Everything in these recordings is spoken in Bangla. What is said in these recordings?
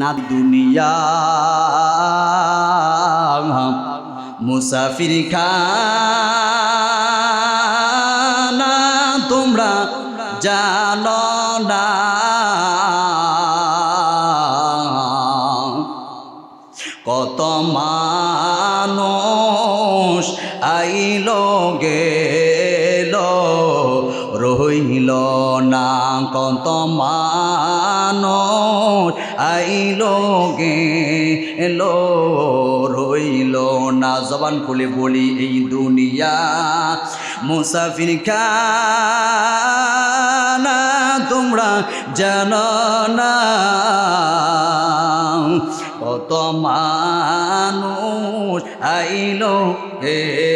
না দুনিয়া। মুসাফির খানা তোমরা জানো না। কত মানুষ আইল গেল রইল না কত মানুষ আইল গেল রইল না। জবান খুলে বলি, এই দুনিয়া মুসাফির খানা তোমরা জানো না। কত মানুষ আইলো এলো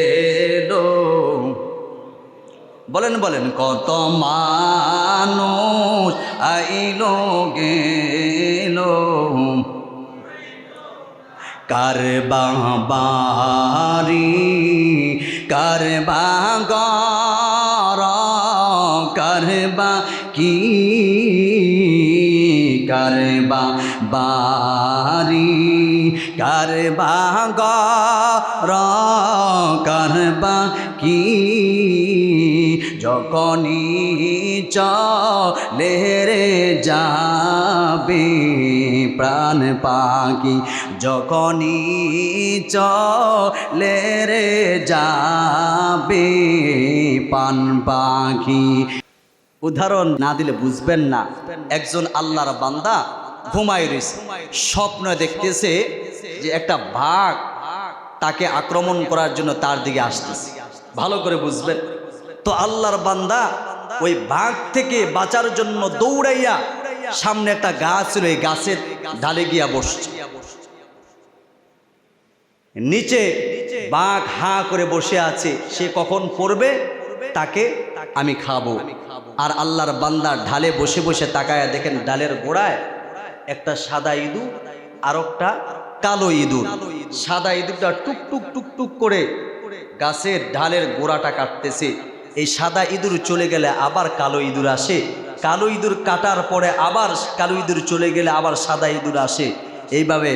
বলেন বলেন, কত মানুষ আইলো, গেলো। কার বাবারি, কার বাগর কার বা কি, কার বা বারি কার বাগর কার বা কি? যখনই চলে যাবে প্রাণ পাখি, যখনই চলে যাবে পান পাখি। উদাহরণ না দিলে বুঝবেন না। একজন আল্লাহর বান্দা ঘুমায় রয়েছে। স্বপ্ন দেখতেছে যে একটা বাঘ তাকে আক্রমণ করার জন্য তার দিকে আসতেছে। ভালো করে বুঝবেন? তো আল্লাহর বান্দা ওই বাঘ থেকে বাঁচার জন্য দৌড়াইয়া সামনে একটা গাছ ছিল গাছের ডালে গিয়া বসছে। নিচে বাঘ হা করে বসে আছে, সে কখন পড়বে তাকে আমি খাব। আর আল্লাহর বান্দা ঢালে বসে বসে তাকায়া দেখেন, ডালের গোড়ায় একটা সাদা ইঁদুর আর একটা কালো ইঁদুর। সাদা ইঁদুরটা টুক টুক টুক টুক করে গাছের ঢালের গোড়াটা কাটতেছে। এই সাদা ইঁদুর চলে গেলে আবার কালো ইঁদুর আসে। কালো ইঁদুর কাটার পরে আবার কালো ইঁদুর চলে গেলে আবার সাদা ইঁদুর আসে। এইভাবে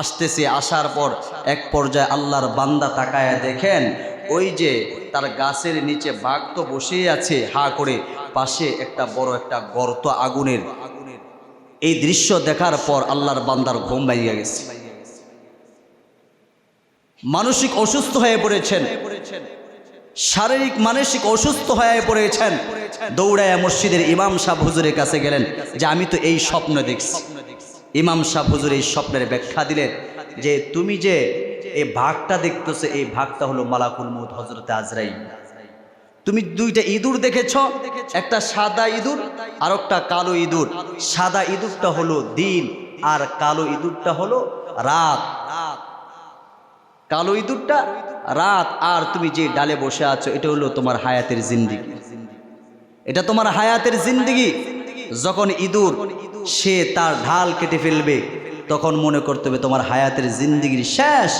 আসতেছে, আসার পর এক পর্যায়ে আল্লাহর বান্দা তাকায় দেখেন, ওই যে তার গাছের নিচে বাঘ তো বসেই আছে, হা করে পাশে একটা বড় একটা গর্ত আগুনের। এই দৃশ্য দেখার পর আল্লাহর বান্দার ঘুম ভাইয়া গেছে। মানসিক অসুস্থ হয়ে পড়েছেন। শারীরিক, মানসিক অসুস্থ হয়ে পড়েছেন। দৌড়ায় মসজিদের ইমাম সাহ হুজুরের কাছে গেলেন যে, আমি তো এই স্বপ্ন দেখছি। ইমাম সাহ হুজুর এই স্বপ্নের ব্যাখ্যা দিলেন যে, তুমি যে, এই ভাগটা দেখতেছো, এই ভাগটা হলো মালাকুল মুদ হজরত আজরাই তুমি দুইটা ইঁদুর দেখেছ? একটা সাদা ইঁদুর আর একটা কালো ইঁদুর। সাদা ইঁদুরটা হলো দিন আর কালো ইঁদুরটা হলো রাত। কালো ইঁদুরটা রাত আর তুমি যে ডালে বসে আছো, এটা হলো তোমার হায়াতের জিন্দিগি। এটা তোমার হায়াতের জিন্দিগি। যখন ইঁদুর, সে তার ঢাল কেটে ফেলবে। তখন মনে করতে হবে তোমার হায়াতের জিন্দিগির শেষ।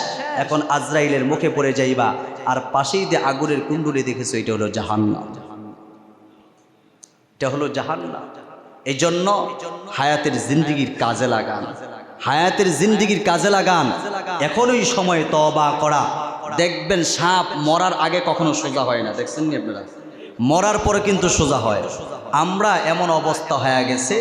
এখন আজরাইলের মুখে পড়ে যাইবা। আর পাশেই দিয়ে আগুনের কুণ্ডুলি দেখেছ, এটা হলো জাহান্না এটা হলো জাহান্না এই জন্য হায়াতের জিন্দিগির কাজে লাগান। হায়াতের জিন্দিগির কাজে লাগান। এখনই সময় তবা করা। দেখবেন সাপ মরার আগে কখনো সোজা হয় না। দেখছেন নি আপনারা? মরার পরে কিন্তু সোজা হয়। আমরা এমন অবস্থা হয়ে গেছে,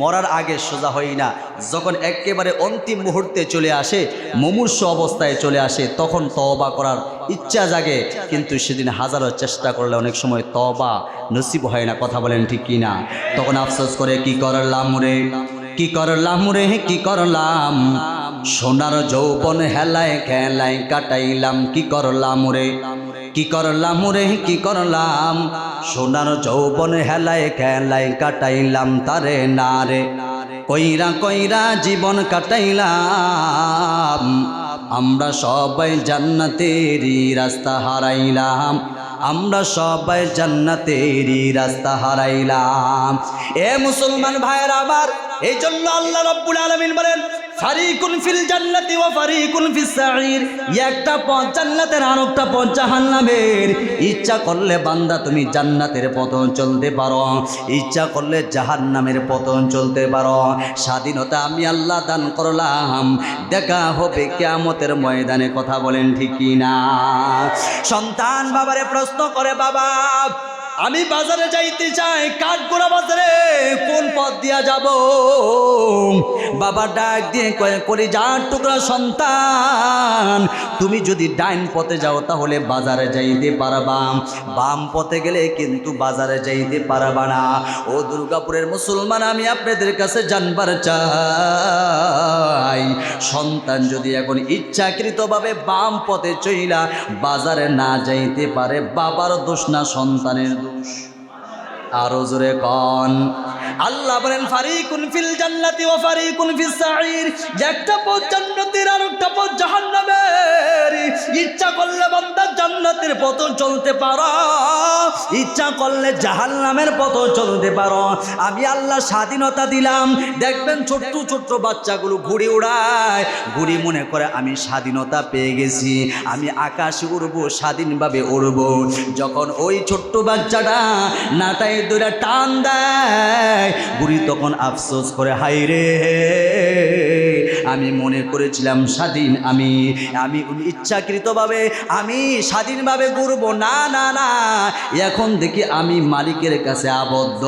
মরার আগে সোজা হই না। যখন একেবারে অন্তিম মুহূর্তে চলে আসে, মুমূর্ষ অবস্থায় চলে আসে, তখন তবা করার ইচ্ছা জাগে। কিন্তু সেদিন হাজারো চেষ্টা করলে অনেক সময় তবা নসিব হয় না, কথা বলেন ঠিক কি না তখন আফসোস করে, কি করলাম রে? কি করলাম রে? কি করলাম? সোনার যৌবন হেলায় খেলায় কাটাইলাম, কি করলাম রে? কি করলাম রে, কি করলাম? সোনার যৌবন হেলায় খেলায় কাটাইলাম তারে না রে। কইরা কইরা জীবন কাটাইলাম, আমরা সবাই জান্নাতেরই রাস্তা হারাইলাম। আমরা সবাই জান্নাতেরই রাস্তা হারাইলাম। এ মুসলমান ভাইয়ের আবার, এই জন্য আল্লাহ রব্বুল আলমিন বলেন ফারিকুন ফিল জান্নাতি ওয়া ফারিকুন ফিস সাঈর। একটা পথ জান্নাতের আর একটা পথ জাহান্নামের। ইচ্ছা করলে বান্দা তুমি জান্নাতের পথন চলতে পারো। ইচ্ছা করলে জাহান্নামের পথন চলতে পারো। স্বাধীনতা আমি আল্লাহ দান করলাম। দেখা হবে কিয়ামতের ময়দানে, কথা বলেন ঠিক না সন্তান বাবারে প্রশ্ন করে, বাবা আমি বাজারে যাইতে চাই, কাঠগোড়া বাজারে কোন পথ দিয়া যাব? বাবা ডাক দিয়ে করি যার টুকরা সন্তান, তুমি যদি ডাইন পথে যাও তাহলে বাজারে যাইতে পারবা। বাম পথে গেলে কিন্তু বাজারে যাইতে পারবা না। ও দুর্গাপুরের মুসলমান, আমি আপনাদের কাছে জানবার চাই, সন্তান যদি এখন ইচ্ছাকৃতভাবে বাম পথে চইলা বাজারে না যাইতে পারে, বাবার দোষ না সন্তানের দোষ? আরও জোরে কন। আল্লাহ বলেন, ফারিকুন ফিল জান্নাতি ওয়া ফারিকুন ফিস সাঈর। একটা পথ জান্নাতের আর একটা পথ জাহান্নামের। ইচ্ছা করলে বান্দা জান্নাতের পথ চলতে পারো। ইচ্ছা করলে জাহান্নামের পথ চলতে পারো। আমি আল্লাহ স্বাধীনতা দিলাম। দেখবেন ছোট্ট ছোট্ট বাচ্চাগুলো ঘুড়ি উড়ায়। ঘুড়ি মনে করে, আমি স্বাধীনতা পেয়ে গেছি। আমি আকাশে উড়বো, স্বাধীনভাবে উড়বো। যখন ওই ছোট্ট বাচ্চাটা নাটাই দূরে টান দেয় বুড়ি তখন আফসোস করে হাই রে আমি মনে করেছিলাম স্বাধীন, আমি আমি ইচ্ছাকৃতভাবে, আমি স্বাধীনভাবে ঘুরবো। না না না। এখন দেখি আমি মালিকের কাছে আবদ্ধ।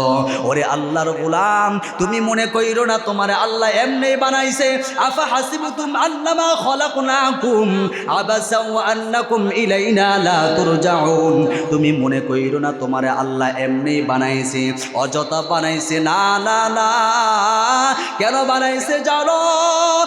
ওরে আল্লাহর গোলাম, তুমি মনে কইরো না তোমার আল্লাহ এমনি বানাইছে? আফা হাসিবুতুম আন্নামা খলাকনাকুম আবাসা ওয়া আন্নাকুম ইলাইনা লা তুরজাউন। তুমি মনে কইরো না তোমার আল্লাহ এমনি বানাইছে? অযথা বানাইছে? না না না। কেন বানাইছে জানো?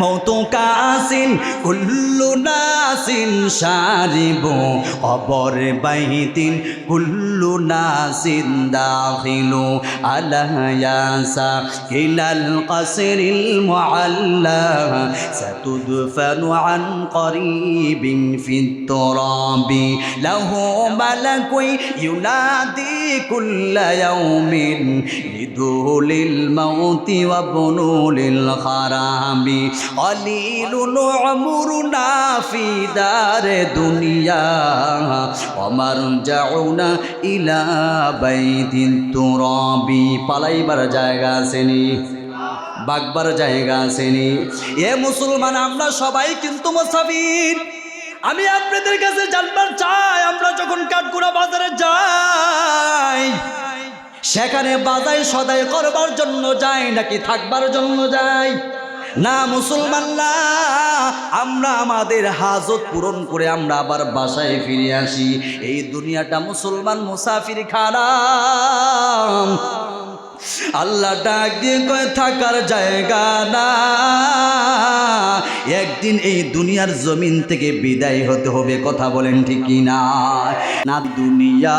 মৌতো কাসিন কুল্লু নাসিন সারিব কবর বাইতিন কুল্লু নাসিন দাখিলু আলায়াসা ইলাল কাসরিল মুআল্লা সাতুদফানু আন করিবিন ফিত তুরাবি লাহু মালাকুই ইউনাদি কুল্লা ইয়াউমিন লিদুলিল মাউতি ওয়া বুনুলিল খারাবি قليل عمرنا في دار دنيا ومرجعنا إلى بيت التراب পালাইবার জায়গা আসেনি বাগবার জায়গা আসেনি এ মুসলমান আমরা সবাই কিন্তু মুসাফির আমি আপনাদের কাছে জানবার চাই আমরা যখন কাঠগুড়া বাজারে যাই সেখানে বাজাই সদাই করবার জন্য যাই, নাকি থাকবার জন্য যাই? না, মুসলমান না, আমরা আমাদের হাজত পূরণ করে আমরা আবার বাসায় ফিরে আসি। এই দুনিয়াটা মুসলমান মুসাফির খারাম। আল্লাহ ডাক দিয়ে কয়ে, থাকার জায়গা না। একদিন এই দুনিয়ার জমিন থেকে বিদায় হতে হবে। কথা বলেন ঠিকই না না, দুনিয়া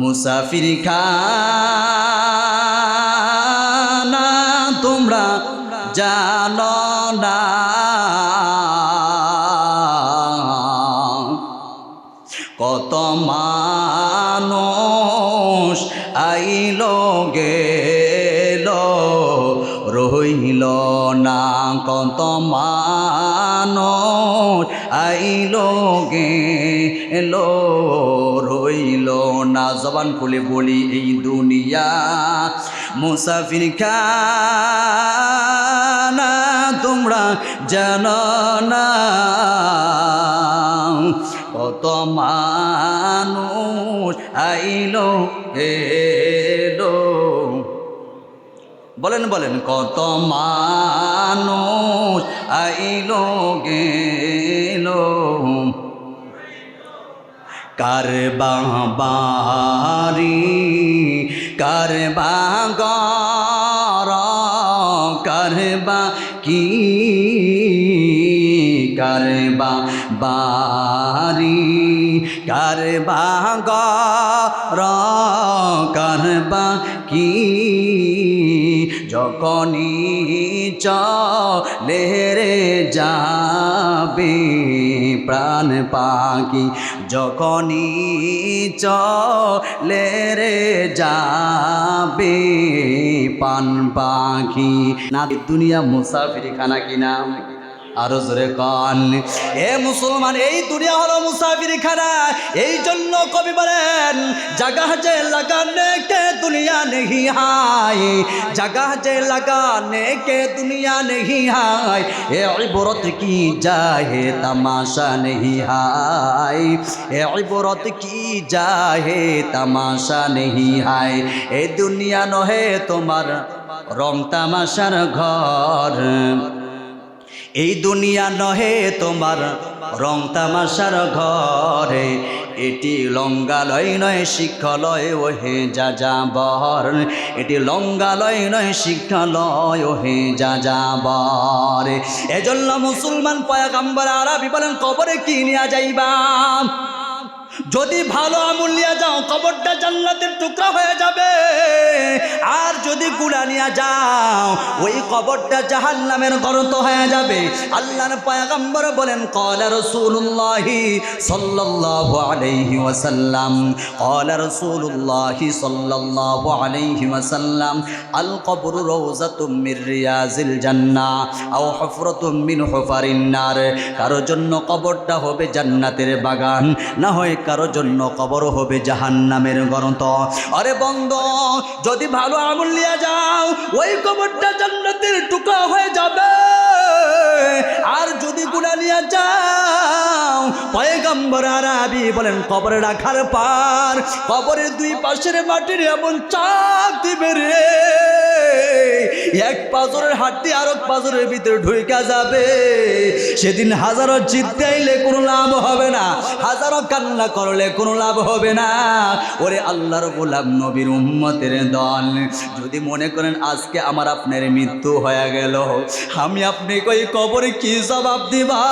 মুসাফির খানা তোমরা জানো না। কত মানুষ আইল গেল রইল না। কত মানুষ আইল গেল রইল না। জবান খুলে বলি, এই দুনিয়া মুসাফির খানা তোমরা জানো না। কত মানুষ আইলো, এলো। বলেন বলেন, কত মানুষ আইলো গেলো কার বাবারি কার বাগর, কার বা কি কারবা বারি কারবা গর কারবা কি। যখনই চলে যাবে প্রাণ পাখি যখনই চলে রে যাবে পান পাখি। না দুনিয়া মুসাফিরি খানা কি নাম? আরও জোরে এ মুসলমান, এই দুনিয়া হলো মুসাফির খানা এই জন্য কবি বলেন, জাগাহ যে লাগানে কে দুনিয়া নেহি হায়। জাগাহ যে লাগানে কে দুনিয়া নেহি হায়। এ ইবরত কি জাহে তমাশা নেহি হায়। এ ইবরত কি জাহে তমাশা নেহি হায়। এ দুনিয়া নহে তোমার রং তামাশার ঘর। এই দুনিয়া নহে তোমার রং তামাশার ঘরে। এটি লঙ্গালয় নয়, শিক্ষালয়, ওহে যা যা বর এটি লঙ্গালয় নয়, শিক্ষালয়, ওহে যা যা বর এজন্য মুসলমান পয়াগাম্বার আরবি বলেন, কবরে কি নিয়ে যাইবা? যদি ভালো আমল নিয়ে যাও, কবরটা জান্নাতের টুকরা হয়ে যাবে। আর যদি গুড়া নিয়ে যাও, ওই কবরটা জাহান নামের গরত হয়ে যাবে। আল্লাহর পয়গম্বর বলেন, কলা রসুল্লাহি সাল্লাল্লাহু আলাইহি ওয়াসাল্লাম, কলা রসুল্লাহি সাল্লাল্লাহু আলাইহি আল কবরু রওজাতুম মির রিয়াজিল জান্নাহ, আও হুফরাতুম মিন হুফারিন নার। কারোর জন্য কবরটা হবে জান্নাতের বাগান, না হয় কারোর জন্য কবর হবে জাহান্নামের গরন্ত আরে বন্ধ, যদি ভালো আমল নিয়ে যাও, ওই কবরটা জান্নাতের টুকা হয়ে যাবে। আর যদি গুণা নিয়ে যাও, পয়গম্বর আরবি বলেন, কবরে রাখার পার। কবরের দুই পাশের মাটির এমন চাপ দিবে রে। এক পাজরের হাড্ডি আর এক পাজরের ভিতরে ঢুইকা যাবে। সেদিন হাজারো জিততে আইলে কোনো লাভ হবে না, হাজারো কান্না করলে কোনো লাভ হবে না। ওরে আল্লাহর গোলাম নবীর উম্মতের দল, যদি মনে করেন আজকে আমার আপনার মৃত্যু হয়ে গেল, আমি আপনি কই কবরে কি জবাব দিবা?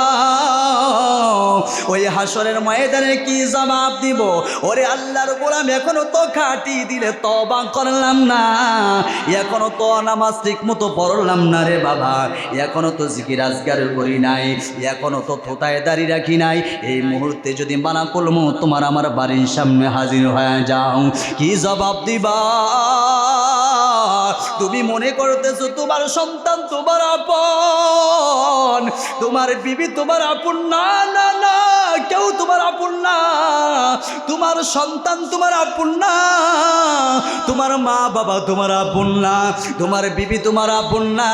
ওই হাসরের ময়দানে কি জবাব দিব? ওরে আল্লাহর গোলাম, এখনও তো খাটি দিলে তবা করলাম না। এখনও তো নামাজ ঠিক মতো পড়লাম না রে বাবা। এখনও তো জিকির আজগার করি নাই। এখনও তো থোতায় দাঁড়িয়ে রাখি নাই। এই মুহূর্তে যদি মানা করব তোমার আমার বাড়ির সামনে হাজির হয়ে যাও। কি জবাব দিবা? তুমি মনে করতেছো তোমার সন্তান, তোমার আপন। তোমার বিবি, তোমার আপন না না না, কেউ তোমার আপন না। তোমার সন্তান তোমার আপন না। তোমার মা বাবা তোমার আপন না। তোমার বিবি তোমার আপন না।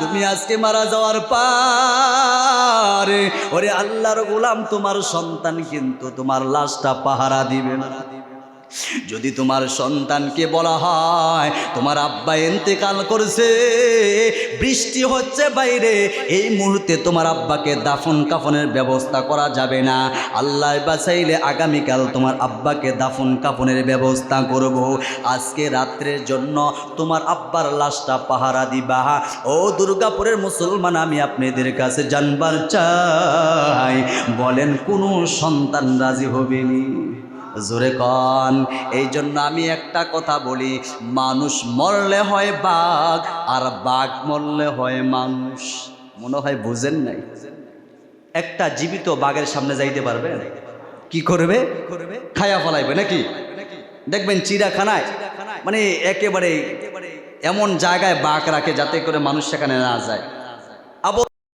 তুমি আজকে মারা যাওয়ার পারে, ওরে আল্লাহর গোলাম, তোমার সন্তান কিন্তু তোমার লাশটা পাহারা দিবে। না যদি তোমার সন্তানকে বলা হয়, তোমার আব্বা এন্তেকাল করছে, বৃষ্টি হচ্ছে বাইরে, এই মুহূর্তে তোমার আব্বাকে দাফন কাফনের ব্যবস্থা করা যাবে না। আল্লাহ বাঁচাইলে আগামীকাল তোমার আব্বাকে দাফন কাফনের ব্যবস্থা করব। আজকে রাত্রের জন্য তোমার আব্বার লাশটা পাহারা দিবা। ও দুর্গাপুরের মুসলমান, আমি আপনাদের কাছে জানবার চাই, বলেন কোনো সন্তান রাজি হবেনি? জোরে কন। এই জন্য আমি একটা কথা বলি, মানুষ মরলে হয় বাঘ, আর বাঘ মরলে হয় মানুষ। মনে হয় বুঝেন নাই? একটা জীবিত বাঘের সামনে যাইতে পারবে? কি করবে? খায়া ফলাইবে নাকি? দেখবেন চিড়াখানায় মানে একেবারে এমন জায়গায় বাঘ রাখে যাতে করে মানুষ সেখানে না যায়। আবার